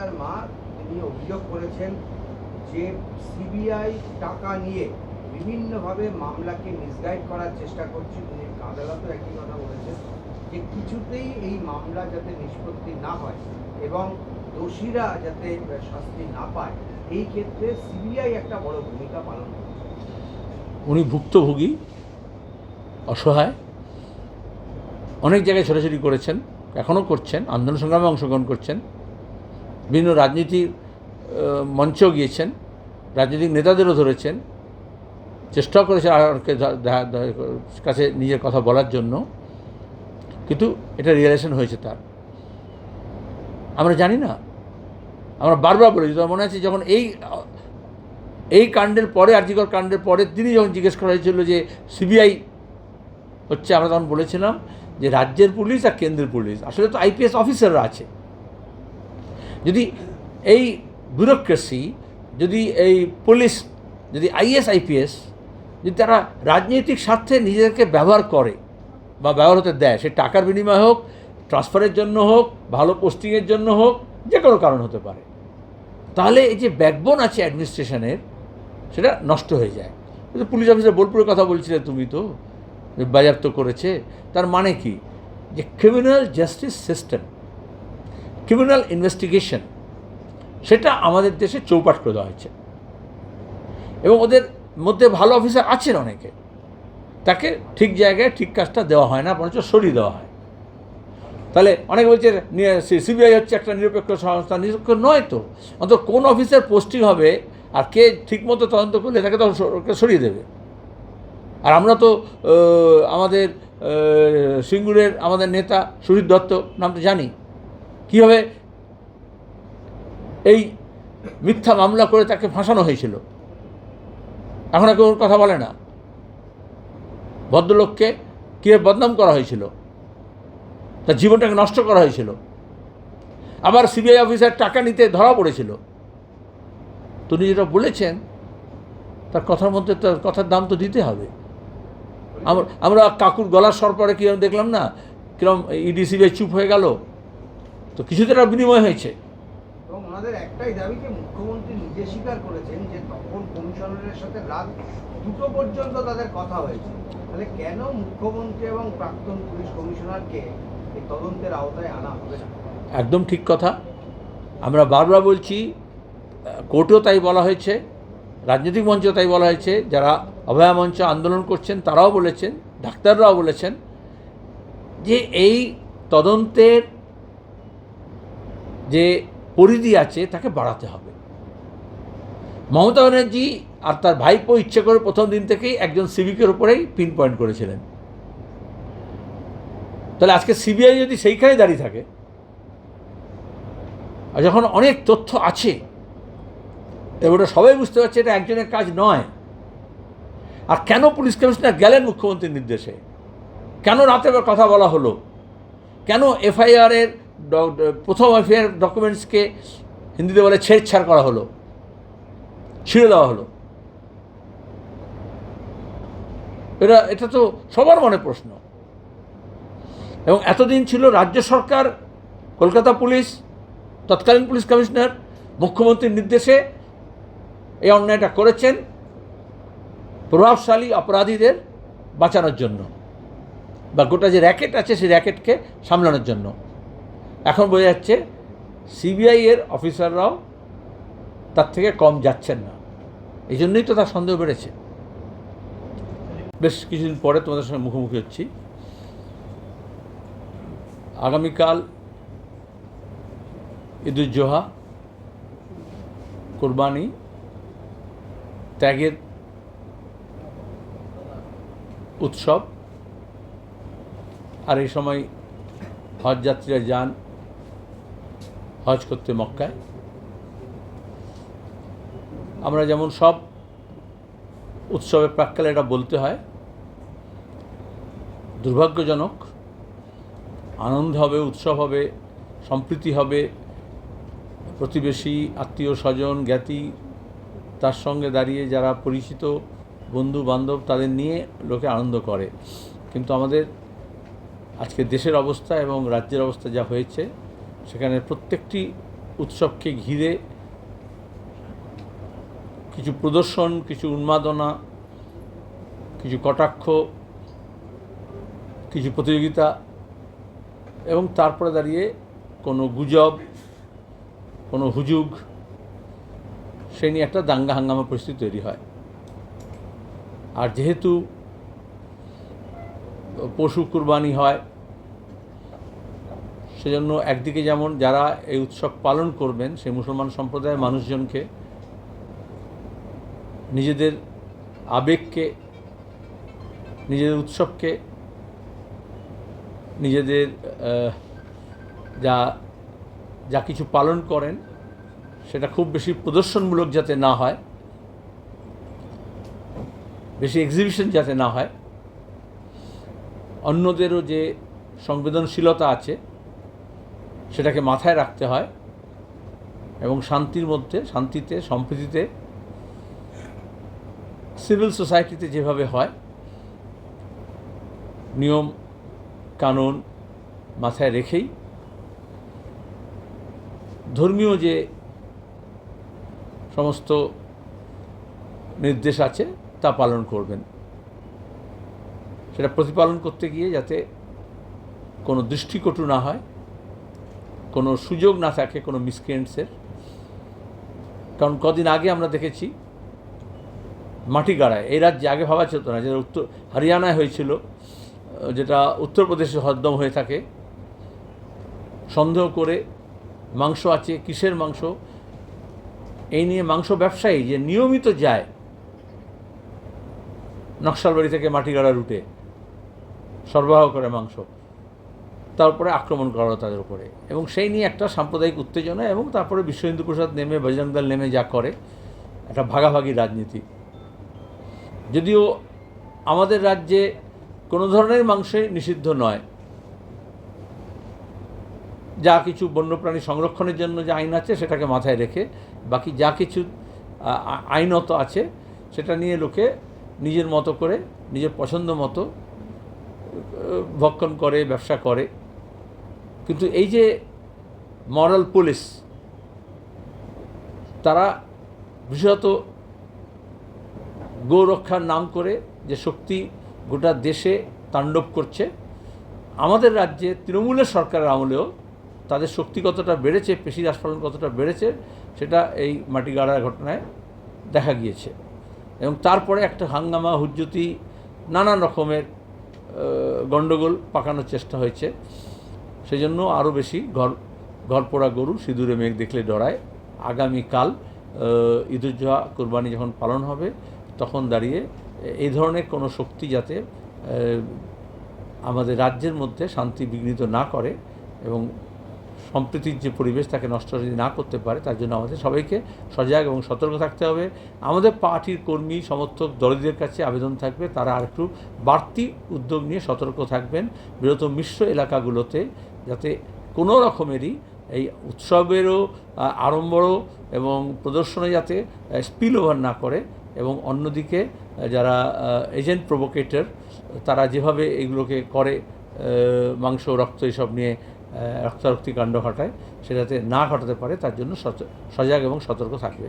বালিকার মা তিনি অভিযোগ করেছেন যে সিবিআই টাকা নিয়ে বিভিন্নভাবে মামলাকে মিসগাইড করার চেষ্টা করছে। তিনি আদালতও একই কথা বলেছেন যে কিছুতেই এই মামলা যাতে নিষ্পত্তি না হয় এবং দোষীরা যাতে শাস্তি না পায়, এই ক্ষেত্রে সিবিআই একটা বড় ভূমিকা পালন করে উনি ভুক্তভোগী, অসহায়, অনেক জায়গায় ছোটাছুটি করেছেন, এখনও করছেন, আন্দোলন সংগ্রামে অংশগ্রহণ করছেন। বিভিন্ন রাজনীতির মঞ্চেও গিয়েছেন, রাজনৈতিক নেতাদেরও ধরেছেন চেষ্টাও করেছেন আরকে কাছে নিজের কথা বলার জন্য, কিন্তু এটা রিয়েলাইজেশন হয়েছে তার। আমরা জানি না। আমরা বারবার বলেছি, তোমার মনে আছে যখন এই এই কাণ্ডের পরে আর্জিকর কাণ্ডের পরে তিনি যখন জিজ্ঞেস করা হয়েছিল যে সিবিআই হচ্ছে, আমরা তখন বলেছিলাম যে রাজ্যের পুলিশ আর কেন্দ্রের পুলিশ। আসলে তো আইপিএস অফিসাররা আছে। যদি এই ব্যুরোক্রেসি যদি এই পুলিশ যদি আইএস আইপিএস যদি তারা রাজনৈতিক স্বার্থে নিজেদেরকে ব্যবহার করে বা ব্যবহার হতে দেয়, সে টাকার বিনিময় হোক ট্রান্সফারের জন্য হোক, ভালো পোস্টিংয়ের জন্য হোক, যে কোনো কারণ হতে পারে, তাহলে এই যে ব্যাকবোন আছে অ্যাডমিনিস্ট্রেশনের সেটা নষ্ট হয়ে যায়। যে পুলিশ অফিসার বোলপুরের কথা বলছিলে তুমি তো, যে বাজেয়াপ্ত করেছে, তার মানে কি? যে criminal justice system criminal investigation সেটা আমাদের দেশে চৌপাট করে দেওয়া হয়েছে। এবং ওদের মধ্যে ভালো অফিসার আছেন অনেকে। তাকে ঠিক জায়গায় ঠিক কাজটা দেওয়া হয় না, বরঞ্চ সরিয়ে দেওয়া হয়। তাহলে অনেকে বলছে সিবিআই হচ্ছে একটা নিরপেক্ষ সংস্থা, নিরপেক্ষ নয় তো। অন্তত কোন অফিসের পোস্টিং হবে আর কে ঠিকমতো তদন্ত করলে তাকে তো সরিয়ে দেবে। আর আমরা তো আমাদের সিঙ্গুরের, আমাদের নেতা সুজিত দত্ত নাম তো জানি। কীভাবে এই মিথ্যা মামলা করে তাকে ফাঁসানো হয়েছিল? এখন আর কেউ কথা বলে না। ভদ্রলোককে কীভাবে বদনাম করা হয়েছিল? তার জীবনটাকে নষ্ট করা হয়েছিল। আবার সিবিআই অফিসার টাকা নিতে ধরা পড়েছিল। তো উনি যেটা বলেছেন, তার কথার মধ্যে তার কথার দাম তো দিতে হবে। আমরা কাকুর গলার স্বর পরে কীরকম দেখলাম না? কীরকম ইডি সিবিআই চুপ হয়ে গেল। তো কিছু তো একটা বিনিময় হয়েছে। এবং ওনাদের একটাই দাবি যে মুখ্যমন্ত্রী নিজে স্বীকার করেছেন যে তখন কমিশনারের সাথে রাত দুটো পর্যন্ত তাদের কথা হয়েছে। তাহলে কেন মুখ্যমন্ত্রী এবং প্রাক্তন পুলিশ কমিশনারকে এই তদন্তের আওতায় আনা হবে না? একদম ঠিক কথা। আমরা বারবার বলছি কোর্টেও তাই বলা হয়েছে রাজনৈতিক মঞ্চেও তাই বলা হয়েছে যারা অভয়া মঞ্চ আন্দোলন করছেন তারাও বলেছেন ডাক্তাররাও বলেছেন যে এই তদন্তের যে পরিধি আছে তাকে বাড়াতে হবে। মমতা ব্যানার্জি আর তার ভাইপো ইচ্ছে করে প্রথম দিন থেকেই একজন সিভিকের উপরেই পিন পয়েন্ট করেছিলেন। তাহলে আজকে সিবিআই যদি সেইখানে দাঁড়িয়ে থাকে, আর যখন অনেক তথ্য আছে ওটা সবাই বুঝতে পারছে এটা একজনের কাজ নয়। আর কেন পুলিশ কমিশনার গেলেন মুখ্যমন্ত্রীর নির্দেশে? কেন রাতে কথা বলা হলো? কেন এফআইআরের প্রথম এফআইআর ডকুমেন্টসকে হিন্দিতে বলে ছেড়ছাড় করা হলো। ছিঁড়ে দেওয়া হলো। এটা এটা তো সবার মনে প্রশ্ন। এবং এতদিন ছিল রাজ্য সরকার, কলকাতা পুলিশ, তৎকালীন পুলিশ কমিশনার, মুখ্যমন্ত্রীর নির্দেশে এই অন্যায়টা করেছেন প্রভাবশালী অপরাধীদের বাঁচানোর জন্য বা গোটা যে র্যাকেট আছে সেই র্যাকেটকে সামলানোর জন্য। এখন বোঝা যাচ্ছে সিবিআই এর অফিসাররাও তার থেকে কম যাচ্ছেন না। এই জন্যই তো তার সন্দেহ বেড়েছে। বেশ কিছুদিন পরে তোমাদের সঙ্গে মুখোমুখি হচ্ছি। আগামীকাল ঈদুজ্জোহা কোরবানি, ত্যাগের উৎসব। আর এই সময় হজ যাত্রীরা যান। হজ করতে মক্কায়। আমরা যেমন সব উৎসবের প্রাককালে এটা বলতে হয়, দুর্ভাগ্যজনক আনন্দ হবে, উৎসব হবে, সম্প্রীতি হবে, প্রতিবেশী, আত্মীয় স্বজন, জ্ঞাতি তার সঙ্গে দাঁড়িয়ে যারা পরিচিত বন্ধু, বান্ধব তাদের নিয়ে লোকে আনন্দ করে। কিন্তু আমাদের আজকে দেশের অবস্থা এবং রাজ্যের অবস্থা যা হয়েছে সেখানে প্রত্যেকটি উৎসবকে ঘিরে কিছু প্রদর্শন, কিছু উন্মাদনা, কিছু কটাক্ষ, কিছু প্রতিযোগিতা এবং তারপরে দাঁড়িয়ে কোনো গুজব, কোনো হুজুগ, সে নিয়ে একটা দাঙ্গা হাঙ্গামা পরিস্থিতি তৈরি হয়। আর যেহেতু পশু কুরবানি হয় সেজন্য একদিকে যেমন যারা এই উৎসব পালন করবেন, সেই মুসলমান সম্প্রদায়ের মানুষজনকে নিজেদের আবেগকে, নিজেদের উৎসবকে, নিজেদের যা যা কিছু পালন করেন, সেটা খুব বেশি প্রদর্শনমূলক যাতে না হয়, বেশি এক্সিবিশন যাতে না হয়। অন্যদেরও যে সংবেদনশীলতা আছে সেটাকে মাথায় রাখতে হয় এবং শান্তির মধ্যে, শান্তিতে, সম্প্রীতিতে, সিভিল সোসাইটিতে যেভাবে হয়, নিয়ম, কানুন মাথায় রেখেই ধর্মীয় যে সমস্ত নির্দেশ আছে, তা পালন করবেন। সেটা প্রতিপালন করতে গিয়ে যাতে কোনো দৃষ্টিকটু না হয় কোনো সুযোগ না থাকে কোনো মিসক্রিয়েন্টসের কারণ কদিন আগে আমরা দেখেছি, মাটি গাড়ায়। এই রাজ্যে আগে ভাবা যেত না, যেটা উত্তর, হরিয়ানায় হয়েছিল, যেটা উত্তরপ্রদেশে হদ্দম হয়ে থাকে। সন্দেহ করে মাংস আছে, কিসের মাংস? এই নিয়ে মাংস ব্যবসায়ী যে নিয়মিত যায় নকশালবাড়ি থেকে মাটিগাড়া রুটে, সরবরাহ করে মাংস। তারপরে আক্রমণ করা তাদের উপরে। এবং সেই নিয়ে একটা সাম্প্রদায়িক উত্তেজনা এবং তারপরে বিশ্ব হিন্দু পরিষদ নেমে, বজরং দল নেমে যা করে, একটা ভাগাভাগি রাজনীতি। যদিও আমাদের রাজ্যে কোনো ধরনের মাংসে নিষিদ্ধ নয়। যা কিছু বন্যপ্রাণী সংরক্ষণের জন্য যে আইন আছে সেটাকে মাথায় রেখে, বাকি যা কিছু আইনত আছে, সেটা নিয়ে লোকে নিজের মতো করে, নিজের পছন্দ মতো ভক্ষণ করে, ব্যবসা করে। কিন্তু এই যে মরাল পুলিশ, তারা বিশেষত গৌরক্ষার নাম করে যে শক্তি গোটা দেশে তাণ্ডব করছে। আমাদের রাজ্যে তৃণমূলের সরকারের আমলেও তাদের শক্তি কতটা বেড়েছে, পেশি রাসপালন কতটা বেড়েছে, সেটা এই মাটিগাড়ার ঘটনায় দেখা গিয়েছে। এবং তারপরে একটা হাঙ্গামা, হুজ্জুতি, নানান রকমের গণ্ডগোল পাকানোর চেষ্টা হয়েছে। সেই জন্য আরও বেশি ঘর ঘর পোড়া গরু সিঁদুরে মেঘ দেখলে ডরায়। আগামীকাল ঈদুজ্জোহা কোরবানি যখন পালন হবে, তখন দাঁড়িয়ে এই ধরনের কোনো শক্তি যাতে আমাদের রাজ্যের মধ্যে শান্তি বিঘ্নিত না করে এবং সম্প্রীতির যে পরিবেশ তাকে নষ্ট যদি না করতে পারে, তার জন্য আমাদের সবাইকে সজাগ এবং সতর্ক থাকতে হবে। আমাদের পার্টির কর্মী, সমর্থক দলদের কাছে আবেদন থাকবে, তারা আর একটু বাড়তি উদ্যোগ নিয়ে সতর্ক থাকবেন। বিরত মিশ্র এলাকাগুলোতে যাতে কোনো রকমেরই এই উৎসবেরও আড়ম্বরও এবং প্রদর্শনে যাতে স্পিল ওভার না করে এবং অন্যদিকে যারা এজেন্ট প্রভোকেটর তারা যেভাবে এগুলোকে করে মাংস, রক্ত এসব নিয়ে রক্তারক্তি কাণ্ড ঘটায়, সেটাতে না ঘটাতে পারে, তার জন্য সজাগ এবং সতর্ক থাকবে।